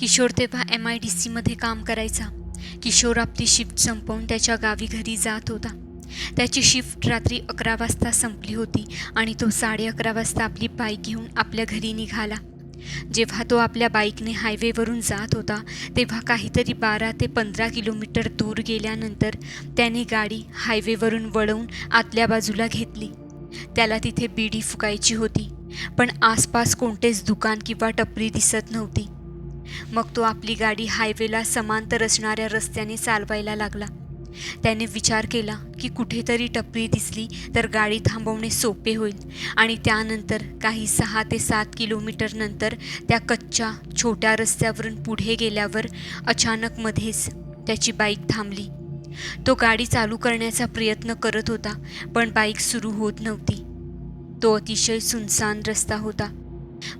किशोर तेव्हा M I D सीमध्ये काम करायचा. किशोर आपली शिफ्ट संपवून त्याच्या गावी घरी जात होता. त्याची शिफ्ट रात्री अकरा वाजता संपली होती आणि तो साडे अकरा वाजता आपली बाईक घेऊन आपल्या घरी निघाला. जेव्हा तो आपल्या बाईकने हायवेवरून जात होता तेव्हा काहीतरी बारा ते पंधरा किलोमीटर दूर गेल्यानंतर त्याने गाडी हायवेवरून वळवून आतल्या बाजूला घेतली. त्याला तिथे बीडी फुकायची होती पण आसपास कोणतेच दुकान किंवा टपरी दिसत नव्हती. मग तो आपली गाडी हायवेला समांतर असणाऱ्या रस्त्याने चालवायला लागला. त्याने विचार केला की कुठेतरी टपरी दिसली तर गाडी थांबवणे सोपे होईल आणि त्यानंतर काही सहा ते सात किलोमीटर नंतर त्या कच्च्या छोट्या रस्त्यावरून पुढे गेल्यावर अचानक मध्येच त्याची बाईक थांबली. तो गाडी चालू करण्याचा प्रयत्न करत होता पण बाईक सुरू होत नव्हती. तो अतिशय सुनसान रस्ता होता.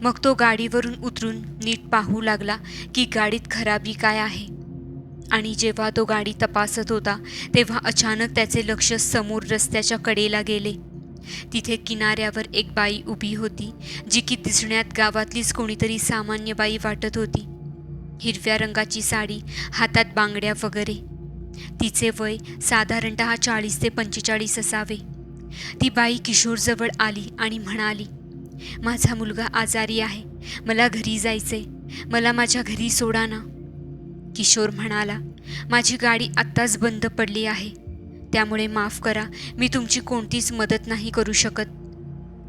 मग तो गाडीवरून उतरून नीट पाहू लागला की गाडीत खराबी काय आहे. आणि जेव्हा तो गाडी तपासत होता तेव्हा अचानक त्याचे लक्ष समोर रस्त्याच्या कडेला गेले. तिथे किनाऱ्यावर एक बाई उभी होती जी की दिसण्यात गावातलीच कोणीतरी सामान्य बाई वाटत होती. हिरव्या रंगाची साडी हातात बांगड्या वगैरे. तिचे वय साधारणतः चाळीस ते पंचेचाळीस असावे. ती बाई किशोरजवळ आली आणि म्हणाली माझा मुलगा आजारी आहे. मला घरी जायचे मला माझ्या घरी सोडा ना. किशोर म्हणाला माझी गाडी आत्ताच बंद पडली आहे. त्यामुळे माफ करा. मी तुमची कोणतीच मदत नाही करू शकत.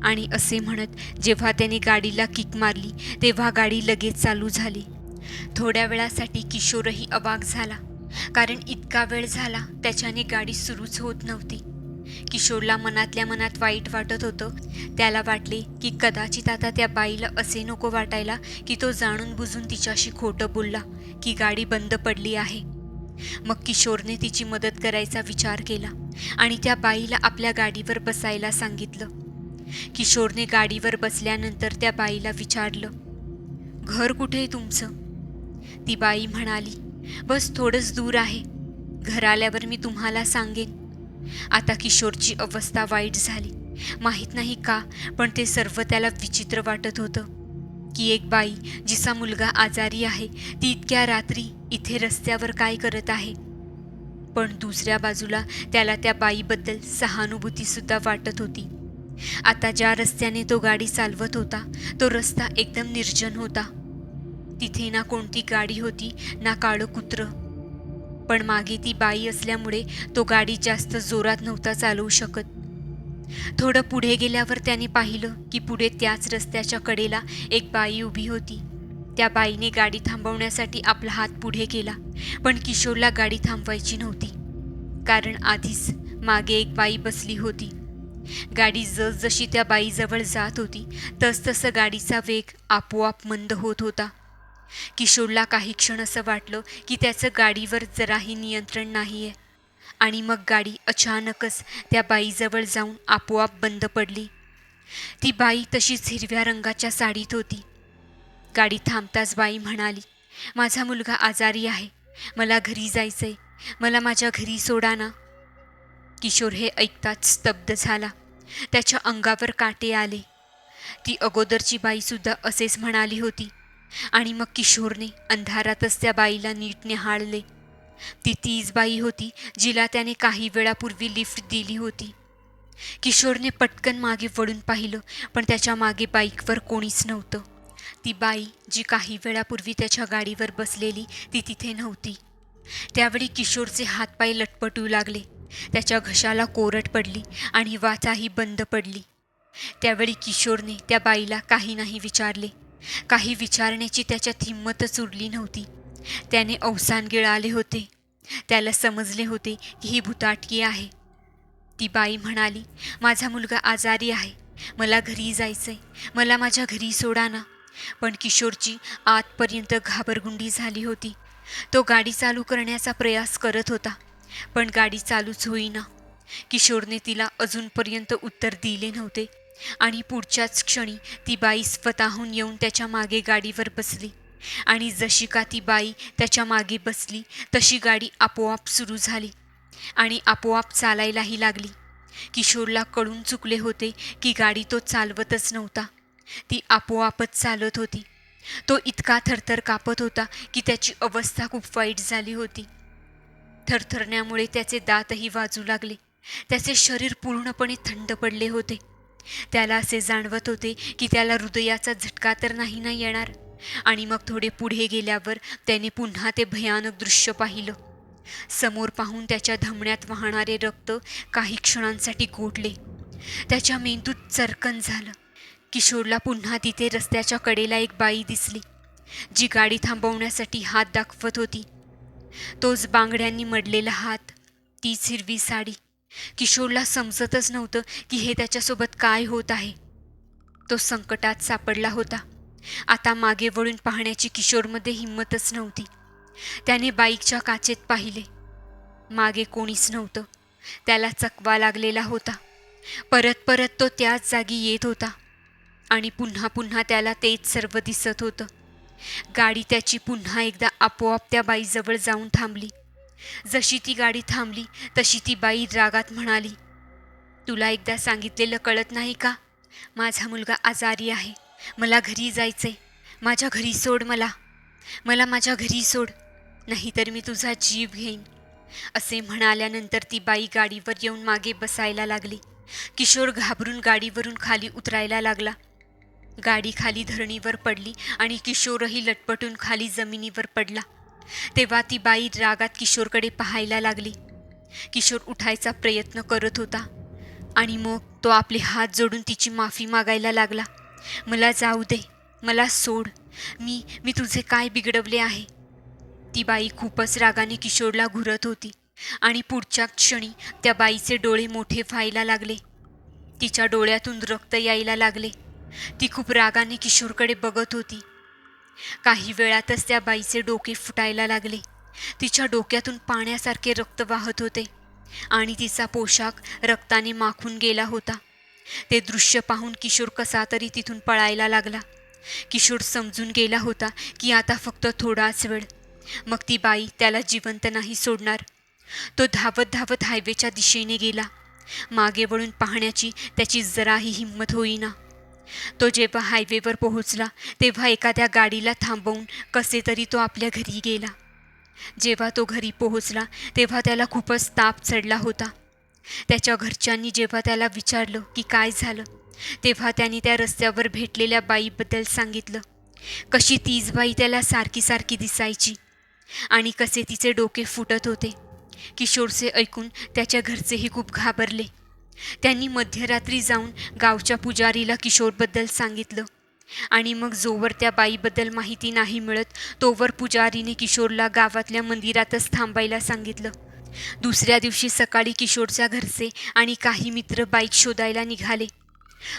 आणि असे म्हणत जेव्हा त्याने गाडीला किक मारली तेव्हा गाडी लगेच चालू झाली. थोड्या वेळासाठी किशोरही अवाक झाला. कारण इतका वेळ झाला त्याच्याने गाडी सुरूच होत नव्हती. किशोरला मनातल्या मनात वाईट वाटत होतं. त्याला वाटले की कदाचित आता त्या बाईला असे नको वाटायला की तो जाणून बुजून तिच्याशी खोटं बोलला की गाडी बंद पडली आहे. मग किशोरने तिची मदत करायचा विचार केला आणि त्या बाईला आपल्या गाडीवर बसायला सांगितलं. किशोरने गाडीवर बसल्यानंतर त्या बाईला विचारलं घर कुठे आहे तुमचं? ती बाई म्हणाली बस थोडंच दूर आहे. घर आल्यावर मी तुम्हाला सांगेन. आता किशोरची अवस्था वाईट झाली. माहीत नाही का पण ते सर्व त्याला विचित्र वाटत होतं. की एक बाई जिचा मुलगा आजारी आहे ती इतक्या रात्री इथे रस्त्यावर काय करत आहे? पण दुसऱ्या बाजूला त्याला त्या बाईबद्दल सहानुभूतीसुद्धा वाटत होती. आता ज्या रस्त्याने तो गाडी चालवत होता तो रस्ता एकदम निर्जन होता. तिथे ना कोणती गाडी होती ना काळं कुत्रं पण मागे ती बाई असल्यामुळे तो गाडी जास्त जोरात नव्हता चालवू शकत. थोडं पुढे गेल्यावर त्याने पाहिलं की पुढे त्याच रस्त्याच्या कडेला एक बाई उभी होती. त्या बाईने गाडी थांबवण्यासाठी आपला हात पुढे केला पण किशोरला गाडी थांबवायची नव्हती. कारण आधीच मागे एक बाई बसली होती. गाडी जसजशी त्या बाईजवळ जात होती तसतसं गाडीचा वेग आपोआप मंद होत होता. किशोरला काही क्षण असं वाटलं की त्याचं गाडीवर जराही नियंत्रण नाही आहे आणि मग गाडी अचानकच त्या बाईजवळ जाऊन आपोआप बंद पडली. ती बाई तशीच हिरव्या रंगाच्या साडीत होती. गाडी थांबताच बाई म्हणाली माझा मुलगा आजारी आहे. मला घरी जायचंय. मला माझ्या घरी सोडा ना. किशोर हे ऐकताच स्तब्ध झाला. त्याच्या अंगावर काटे आले. ती अगोदरची बाईसुद्धा असेच म्हणाली होती आणि मग किशोरने अंधारातच त्या बाईला नीट निहाळले ती तीच बाई होती जिला त्याने काही वेळापूर्वी लिफ्ट दिली होती. किशोरने पटकन मागे वळून पाहिलं पण त्याच्यामागे बाईकवर कोणीच नव्हतं. ती बाई जी काही वेळापूर्वी त्याच्या गाडीवर बसलेली ती तिथे नव्हती. त्यावेळी किशोरचे हातपाय लटपटू लागले. त्याच्या घशाला कोरट पडली आणि वाचाही बंद पडली. त्यावेळी किशोरने त्या बाईला काही नाही विचारले. काही विचारण्याची त्याच्यात हिंमतच उरली नव्हती. त्याने अवसान गिळाले होते. त्याला समजले होते की ही भुताटकी आहे. ती बाई म्हणाली माझा मुलगा आजारी आहे. मला घरी जायचंय. मला माझ्या घरी सोडा ना. पण किशोरची आतपर्यंत घाबरगुंडी झाली होती. तो गाडी चालू करण्याचा प्रयास करत होता पण गाडी चालूच होईना. किशोरने तिला अजूनपर्यंत उत्तर दिले नव्हते. आणि पुढच्याच क्षणी ती बाई स्वतःहून येऊन त्याच्यामागे गाडीवर बसली. आणि जशी का ती बाई त्याच्यामागे बसली तशी गाडी आपोआप सुरू झाली आणि आपोआप चालायलाही लागली. किशोरला कळून चुकले होते की गाडी तो चालवतच नव्हता. ती आपोआपच चालत होती. तो इतका थरथर कापत होता की त्याची अवस्था खूप वाईट झाली होती. थरथरण्यामुळे त्याचे दातही वाजू लागले. त्याचे शरीर पूर्णपणे थंड पडले होते. त्याला असे जाणवत होते की त्याला हृदयाचा झटका तर नाही ना येणार. आणि मग थोडे पुढे गेल्यावर त्याने पुन्हा ते भयानक दृश्य पाहिलं. समोर पाहून त्याच्या धमण्यात वाहणारे रक्त काही क्षणांसाठी गोडले. त्याच्या मेंदूत चरकन झालं. किशोरला पुन्हा तिथे रस्त्याच्या कडेला एक बाई दिसली जी गाडी थांबवण्यासाठी हात दाखवत होती. तोच बांगड्यांनी मडलेला हात तीच हिरवी साडी. किशोरला समजतच नव्हतं की हे त्याच्यासोबत काय होत आहे. तो संकटात सापडला होता. आता मागे वळून पाहण्याची किशोरमध्ये हिंमतच नव्हती. त्याने बाईकच्या काचेत पाहिले. मागे कोणीच नव्हतं. त्याला चकवा लागलेला होता. परत परत तो त्याच जागी येत होता. आणि पुन्हा पुन्हा त्याला तेच सर्व दिसत होतं. गाडी त्याची पुन्हा एकदा आपोआप त्या बाईजवळ जाऊन थांबली. जशी ती गाडी थांबली तशी ती बाई रागात म्हणाली तुला एकदा सांगितलेलं कळत नाही का? माझा मुलगा आजारी आहे. मला घरी जायचे माझ्या घरी सोड मला. मला माझ्या घरी सोड. नाहीतर मी तुझा जीव घेईन. असे म्हणाल्यानंतर ती बाई गाडीवर येऊन मागे बसायला लागली. किशोर घाबरून गाडीवरून खाली उतरायला लागला. गाडी खाली धरणीवर पडली आणि किशोरही लटपटून खाली जमिनीवर पडला. तेव्हा ती बाई रागात किशोरकडे पाहायला लागली. किशोर उठायचा प्रयत्न करत होता आणि मग तो आपले हात जोडून तिची माफी मागायला लागला. मला जाऊ दे मला सोड. मी मी तुझे काय बिघडवले आहे? ती बाई खूपच रागाने किशोरला घुरत होती आणि पुढच्या क्षणी त्या बाईचे डोळे मोठे व्हायला लागले. तिच्या डोळ्यातून रक्त यायला लागले. ती खूप रागाने किशोरकडे बघत होती. काही वेळातच त्या बाईचे डोके फुटायला लागले. तिच्या डोक्यातून पाण्यासारखे रक्त वाहत होते आणि तिचा पोशाख रक्ताने माखून गेला होता. ते दृश्य पाहून किशोर कसा तरी तिथून पळायला लागला. किशोर समजून गेला होता की आता फक्त थोडाच वेळ. मग ती बाई त्याला जिवंत नाही सोडणार. तो धावत धावत हायवेच्या दिशेने गेला. मागे वळून पाहण्याची त्याची जराही हिंमत होईना. तो जेव्हा हायवेवर पोहोचला तेव्हा एखाद्या गाडीला थांबवून कसे तरी तो आपल्या घरी गेला. जेव्हा तो घरी पोहोचला तेव्हा त्याला खूपच ताप चढला होता. त्याच्या घरच्यांनी जेव्हा त्याला विचारलं की काय झालं तेव्हा त्यांनी त्या रस्त्यावर भेटलेल्या बाईबद्दल सांगितलं. कशी तीच बाई त्याला सारखी सारखी दिसायची आणि कसे तिचे डोके फुटत होते. किशोरचे ऐकून त्याच्या घरचेही खूप घाबरले. त्यांनी मध्यरात्री जाऊन गावच्या पुजारीला किशोरबद्दल सांगितलं. आणि मग जोवर त्या बाईबद्दल माहिती नाही मिळत तोवर पुजारीने किशोरला गावातल्या मंदिरातच थांबायला सांगितलं. दुसऱ्या दिवशी सकाळी किशोरच्या घरचे आणि काही मित्र बाईक शोधायला निघाले.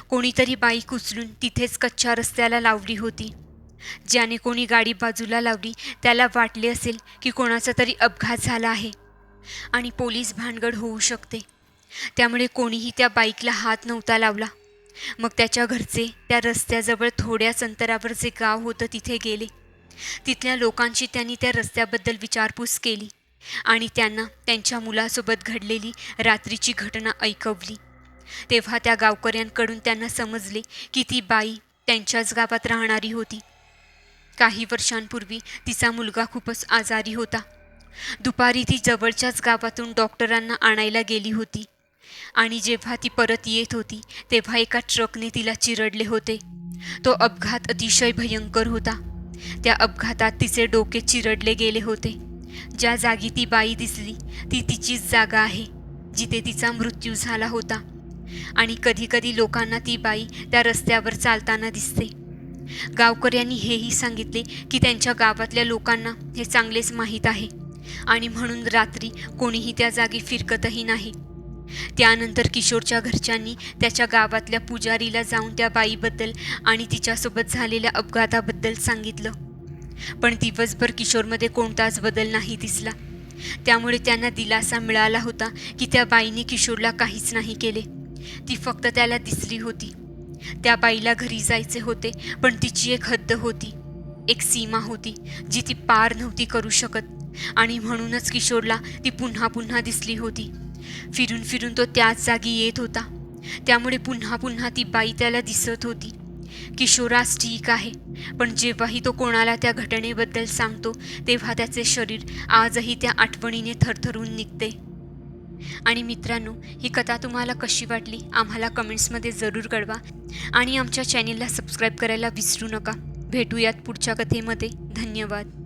कोणीतरी बाईक उचलून तिथेच कच्च्या रस्त्याला लावली होती. ज्याने कोणी गाडी बाजूला लावली त्याला वाटले असेल की कोणाचा तरी अपघात झाला आहे. आणि पोलीस भानगड होऊ शकते. त्यामुळे कोणीही त्या बाईकला हात नव्हता लावला. मग त्याच्या घरचे त्या रस्त्याजवळ थोड्याच अंतरावर जे गाव होतं तिथे गेले. तिथल्या लोकांची त्यांनी त्या रस्त्याबद्दल विचारपूस केली आणि त्यांना त्यांच्या मुलासोबत घडलेली रात्रीची घटना ऐकवली. तेव्हा त्या गावकऱ्यांकडून त्यांना समजले की ती बाई त्यांच्याच गावात राहणारी होती. काही वर्षांपूर्वी तिचा मुलगा खूपच आजारी होता. दुपारी ती जवळच्याच गावातून डॉक्टरांना आणायला गेली होती. आणि जेव्हा ती परत येत होती तेव्हा एका ट्रकने तिला चिरडले होते. तो अपघात अतिशय भयंकर होता. त्या अपघातात तिचे डोके चिरडले गेले होते. ज्या जागी ती बाई दिसली ती तिचीच जागा आहे जिथे तिचा मृत्यू झाला होता. आणि कधीकधी लोकांना ती बाई त्या रस्त्यावर चालताना दिसते. गावकऱ्यांनी हेही सांगितले की त्यांच्या गावातल्या लोकांना हे चांगलेच माहीत आहे. आणि म्हणून रात्री कोणीही त्या जागी फिरकतही नाही. त्यानंतर किशोरच्या घरच्यांनी त्याच्या गावातल्या पुजारीला जाऊन त्या बाईबद्दल आणि तिच्यासोबत झालेल्या अपघाताबद्दल सांगितलं. पण दिवसभर किशोरमध्ये कोणताच बदल नाही दिसला. त्यामुळे त्यांना दिलासा मिळाला होता की त्या बाईने किशोरला काहीच नाही केले. ती फक्त त्याला दिसली होती. त्या बाईला घरी जायचे होते पण तिची एक हद्द होती. एक सीमा होती जी ती पार नव्हती करू शकत. आणि म्हणूनच किशोरला ती पुन्हा पुन्हा दिसली होती. फिरून फिरून तो त्याच जागी येत होता. त्यामुळे पुन्हा पुन्हा ती बाई त्याला दिसत होती. किशोरास ठीक आहे पण जेव्हाही तो कोणाला त्या घटनेबद्दल सांगतो तेव्हा त्याचे शरीर आजही त्या आठवणीने थरथरून निघते. आणि मित्रांनो ही कथा तुम्हाला कशी वाटली? आम्हाला कमेंट्समध्ये जरूर कळवा. आणि आमच्या चॅनेलला सबस्क्राईब करायला विसरू नका. भेटूयात पुढच्या कथेमध्ये. धन्यवाद.